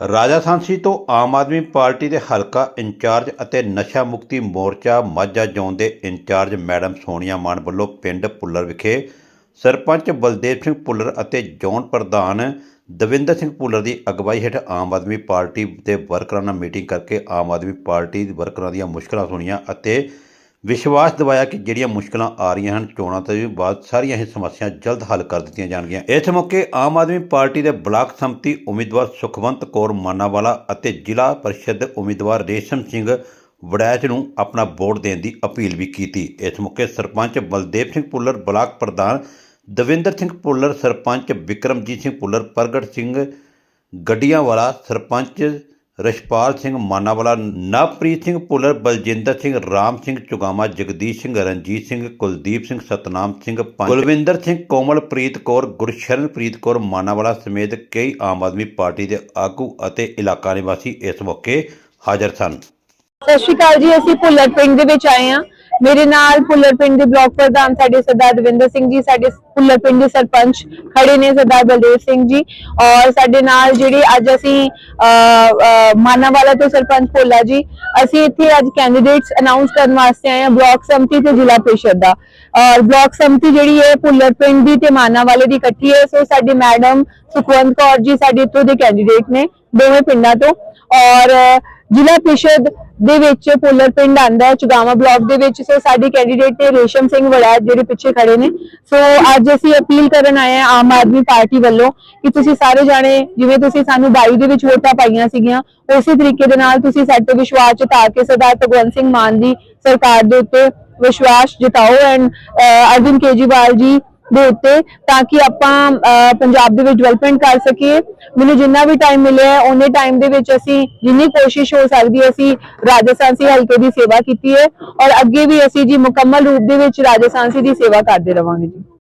ਰਾਜਾ ਸਾਂਸੀ ਤੋਂ ਆਮ ਆਦਮੀ ਪਾਰਟੀ ਦੇ ਹਲਕਾ ਇੰਚਾਰਜ ਅਤੇ ਨਸ਼ਾ ਮੁਕਤੀ ਮੋਰਚਾ ਮਾਝਾ ਜ਼ੋਨ ਦੇ ਇੰਚਾਰਜ ਮੈਡਮ ਸੋਨੀਆ ਮਾਨ ਵੱਲੋਂ ਪਿੰਡ ਪੁੱਲਰ ਵਿਖੇ ਸਰਪੰਚ ਬਲਦੇਵ ਸਿੰਘ ਪੁੱਲਰ ਅਤੇ ਜ਼ੋਨ ਪ੍ਰਧਾਨ ਦਵਿੰਦਰ ਸਿੰਘ ਪੁੱਲਰ ਦੀ ਅਗਵਾਈ ਹੇਠ ਆਮ ਆਦਮੀ ਪਾਰਟੀ ਦੇ ਵਰਕਰਾਂ ਨਾਲ ਮੀਟਿੰਗ ਕਰਕੇ ਆਮ ਆਦਮੀ ਪਾਰਟੀ ਵਰਕਰਾਂ ਦੀਆਂ ਮੁਸ਼ਕਲਾਂ ਸੁਣੀਆਂ ਅਤੇ ਵਿਸ਼ਵਾਸ ਦਿਵਾਇਆ ਕਿ ਜਿਹੜੀਆਂ ਮੁਸ਼ਕਲਾਂ ਆ ਰਹੀਆਂ ਹਨ, ਚੋਣਾਂ ਤੋਂ ਬਾਅਦ ਸਾਰੀਆਂ ਇਹ ਸਮੱਸਿਆ ਜਲਦ ਹੱਲ ਕਰ ਦਿੱਤੀਆਂ ਜਾਣਗੀਆਂ। ਇਸ ਮੌਕੇ ਆਮ ਆਦਮੀ ਪਾਰਟੀ ਦੇ ਬਲਾਕ ਸੰਮਤੀ ਉਮੀਦਵਾਰ ਸੁਖਵੰਤ ਕੌਰ ਮਾਨਾਵਾਲਾ ਅਤੇ ਜ਼ਿਲ੍ਹਾ ਪਰਿਸ਼ਦ ਉਮੀਦਵਾਰ ਰੇਸ਼ਮ ਸਿੰਘ ਵੜੈਚ ਨੂੰ ਆਪਣਾ ਵੋਟ ਦੇਣ ਦੀ ਅਪੀਲ ਵੀ ਕੀਤੀ। ਇਸ ਮੌਕੇ ਸਰਪੰਚ ਬਲਦੇਵ ਸਿੰਘ ਪੁੱਲਰ ਬਲਾਕ ਪ੍ਰਧਾਨ ਦਵਿੰਦਰ ਸਿੰਘ ਪੁੱਲਰ ਸਰਪੰਚ ਵਿਕਰਮਜੀਤ ਸਿੰਘ ਪੁੱਲਰ ਪ੍ਰਗਟ ਸਿੰਘ ਗੱਡੀਆਂ ਵਾਲਾ ਸਰਪੰਚ ਰਸ਼ਪਾਲ ਸਿੰਘ ਮਾਨਾਵਾਲਾ, ਨਵਪ੍ਰੀਤ ਸਿੰਘ ਪੁੱਲਰ ਬਲਜਿੰਦਰ ਸਿੰਘ ਰਾਮ ਸਿੰਘ ਚੁਗਾਮਾ, ਜਗਦੀਸ਼ ਸਿੰਘ ਰਣਜੀਤ ਸਿੰਘ, ਕੁਲਦੀਪ ਸਿੰਘ ਸਤਨਾਮ ਸਿੰਘ ਪੰਚ ਕੁਲਵਿੰਦਰ ਸਿੰਘ ਕੋਮਲਪ੍ਰੀਤ ਕੌਰ, ਗੁਰਸ਼ਰਨਪ੍ਰੀਤ ਕੌਰ ਮਾਨਾਵਾਲਾ ਸਮੇਤ ਕਈ ਆਮ ਆਦਮੀ ਪਾਰਟੀ ਦੇ ਆਗੂ ਅਤੇ ਇਲਾਕਾ ਨਿਵਾਸੀ ਇਸ ਮੌਕੇ ਹਾਜ਼ਰ ਸਨ। ਸਤਿ ਸ਼੍ਰੀ ਅਕਾਲ ਜੀ, ਅਸੀਂ ਭੁੱਲਰ ਪਿੰਡ ਦੇ ਵਿੱਚ ਆਏ ਹਾਂ। ਮੇਰੇ ਨਾਲ ਭੁੱਲਰ ਪਿੰਡ ਦੇ ਬਲਾਕ ਪ੍ਰਧਾਨ ਸਾਡੇ ਸਰਦਾਰ ਦਵਿੰਦਰ ਸਿੰਘ ਜੀ, ਸਾਡੇ ਭੁੱਲਰ ਪਿੰਡ ਦੇ ਸਰਪੰਚ ਖੜੇ ਨੇ ਸਰਦਾਰ ਬਲਦੇਵ ਸਿੰਘ ਜੀ ਔਰ ਸਾਡੇ ਨਾਲ ਜਿਹੜੇ ਅੱਜ ਅਸੀਂ ਮਾਨਾਵਾਲਾ ਤੋਂ ਸਰਪੰਚ ਭੋਲਾ ਜੀ, ਅਸੀਂ ਇੱਥੇ ਅੱਜ ਕੈਂਡੀਡੇਟਸ ਅਨਾਉਂਸ ਕਰਨ ਵਾਸਤੇ ਆਏ ਹਾਂ ਬਲਾਕ ਸੰਮਤੀ ਤੇ ਜ਼ਿਲ੍ਹਾ ਪ੍ਰੀਸ਼ਦ ਦਾ। ਔਰ ਬਲਾਕ ਸੰਮਤੀ ਜਿਹੜੀ ਹੈ ਭੁੱਲਰ ਪਿੰਡ ਦੀ ਤੇ ਮਾਨਾਵਾਲੇ ਦੀ ਇਕੱਠੀ ਹੈ, ਸੋ ਸਾਡੇ ਮੈਡਮ ਸੁਖਵੰਤ ਕੌਰ ਜੀ ਸਾਡੇ ਇੱਥੋਂ ਦੇ ਕੈਂਡੀਡੇਟ ਨੇ। ਦੋਵੇਂ ਪਿੰਡਾਂ ਤੋਂ। ਔਰ ਜ਼ਿਲ੍ਹਾ ਪ੍ਰੀਸ਼ਦ ਦੇ ਵਿੱਚ ਪੁੱਲਰ ਪਿੰਡ ਆਂਦਾ ਹੈ, ਚੁਗਾਵਾ ਬਲਾਕ ਦੇ ਵਿੱਚ। ਸੋ ਸਾਡੇ ਕੈਂਡੀਡੇਟ ਤੇ ਰੇਸ਼ਮ ਸਿੰਘ ਵੜੈਤ ਜਿਹੜੇ ਪਿੱਛੇ ਖੜੇ ਨੇ। ਸੋ ਅੱਜ ਅਸੀਂ ਅਪੀਲ ਕਰਨ ਆਏ ਹਾਂ ਆਮ ਆਦਮੀ ਪਾਰਟੀ ਵੱਲੋਂ ਕਿ ਤੁਸੀਂ ਸਾਰੇ ਜਾਣੇ, ਜਿਵੇਂ ਤੁਸੀਂ ਸਾਨੂੰ 22 ਦੇ ਵਿੱਚ ਵੋਟਾਂ ਪਾਈਆਂ ਸੀਗੀਆਂ, ਉਸੇ ਤਰੀਕੇ ਦੇ ਨਾਲ ਤੁਸੀਂ ਸਾਡੇ ਤੇ ਵਿਸ਼ਵਾਸ ਜਤਾ ਕੇ ਸਰਦਾਰ ਭਗਵੰਤ ਸਿੰਘ ਮਾਨ ਦੀ ਸਰਕਾਰ ਦੇ ਉੱਤੇ ਵਿਸ਼ਵਾਸ ਜਤਾਓ। ਐਂਡ ਅਰਵਿੰਦ ਕੇਜਰੀਵਾਲ ਜੀ ਦੇ ਉੱਤੇ ਤਾਂ ਕਿ ਆਪਾਂ ਪੰਜਾਬ ਦੇ ਵਿੱਚ ਡਿਵੈਲਪਮੈਂਟ ਕਰ ਸਕੀਏ। ਮੈਨੂੰ ਜਿੰਨਾ ਵੀ ਟਾਈਮ ਮਿਲਿਆ ਹੈ, ਉਹਨੇ ਟਾਈਮ ਦੇ ਵਿੱਚ ਅਸੀਂ ਜਿੰਨੀ ਕੋਸ਼ਿਸ਼ ਹੋ ਸਕਦੀ ਹੈ, ਅਸੀਂ ਰਾਜਸਥਾਨਸੀ ਹਲਕੇ ਦੀ ਸੇਵਾ ਕੀਤੀ ਹੈ। ਔਰ ਅੱਗੇ ਵੀ ਅਸੀਂ ਜੀ ਮੁਕੰਮਲ ਰੂਪ ਦੇ ਵਿੱਚ ਰਾਜਸਥਾਨਸੀ ਦੀ ਸੇਵਾ ਕਰਦੇ ਰਵਾਂਗੇ ਜੀ।